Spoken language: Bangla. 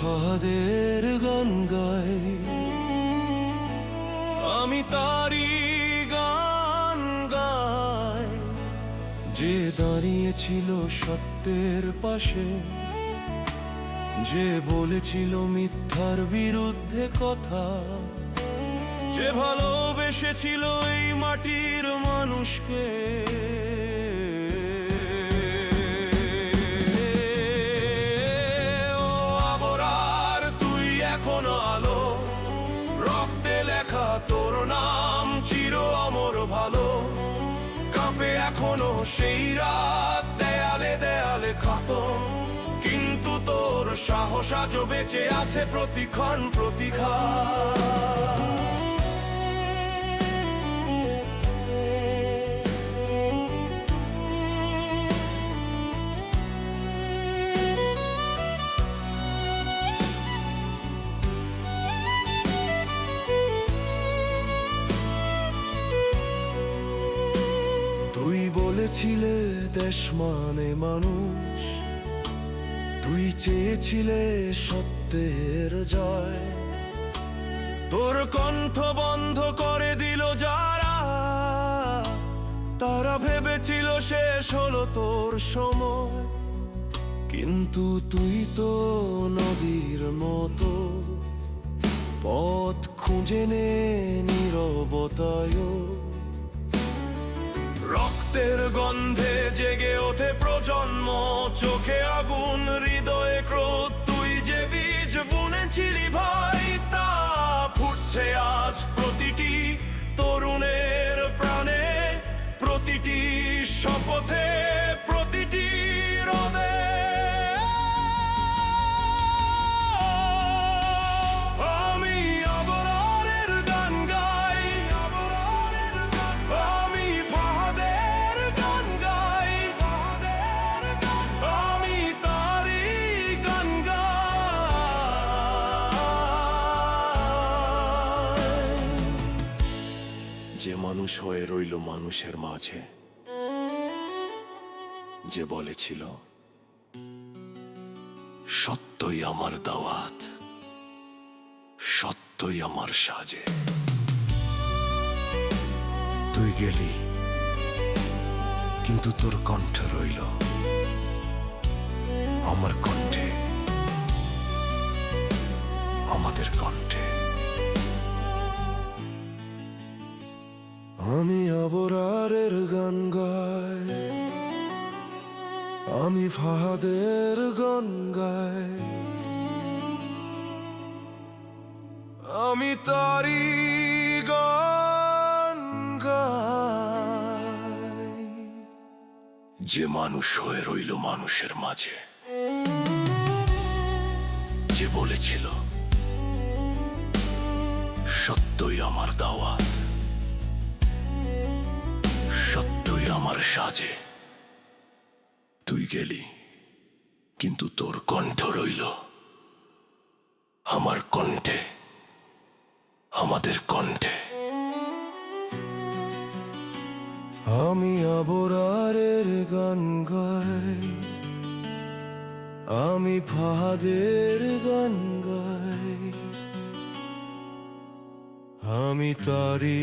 ফাদের গান গাই। আমি তারি গান গাই। যে দাঁড়িয়েছিল সত্যের পাশে, যে বলেছিল মিথ্যার বিরুদ্ধে কথা, যে ভালোবেসেছিল এই মাটির মানুষকে। নাম চির অমর ভালো। কাঁপে এখনও সেই রাত, দেয়ালে দেয়ালে ক্ষত। কিন্তু তোর সাহস আজও বেঁচে আছে প্রতিক্ষণ প্রতিঘা বলেছিলে দেশ মানে মানুষ, তুই চেয়েছিলে সত্যের জয়। তোর কণ্ঠ বন্ধ করে দিল যারা, তারা ভেবেছিল শেষ হলো তোর সময়। কিন্তু তুই তো নদীর মতো, পথ খুঁজে নে নীরবতায় রক্তের গন্ধে জেগে ওঠে প্রজন্ম। চোখে আগুন, হৃদয়ে ক্রোধ। তুই যে বীজ বুনেছিলি ভাই তা ফুটছে আজ প্রতিটি তরুণের প্রাণে। প্রতিটি শপথে মানুষ হয়ে রইল মানুষের মাঝে। যে বলেছিল, সত্যই আমার দাওয়াত, সত্যই আমার সাজে। তুই গেলি, কিন্তু তোর কণ্ঠ রইল। আমার আমি আবরারের গান গাই। আমি ফাহাদের গান গাই। আমি তারি গান গাই। যে মানুষ হয়ে রইল মানুষের মাঝে, যে বলেছিল, সত্যই আমার দাওয়াত। আমার সাজে। তুই গেলি, কিন্তু তোর কণ্ঠ রইল। আমার কণ্ঠে, আমাদের কণ্ঠে। আমি আবরারের গান গাই, আমি ফাহাদের গান গাই, আমি তারি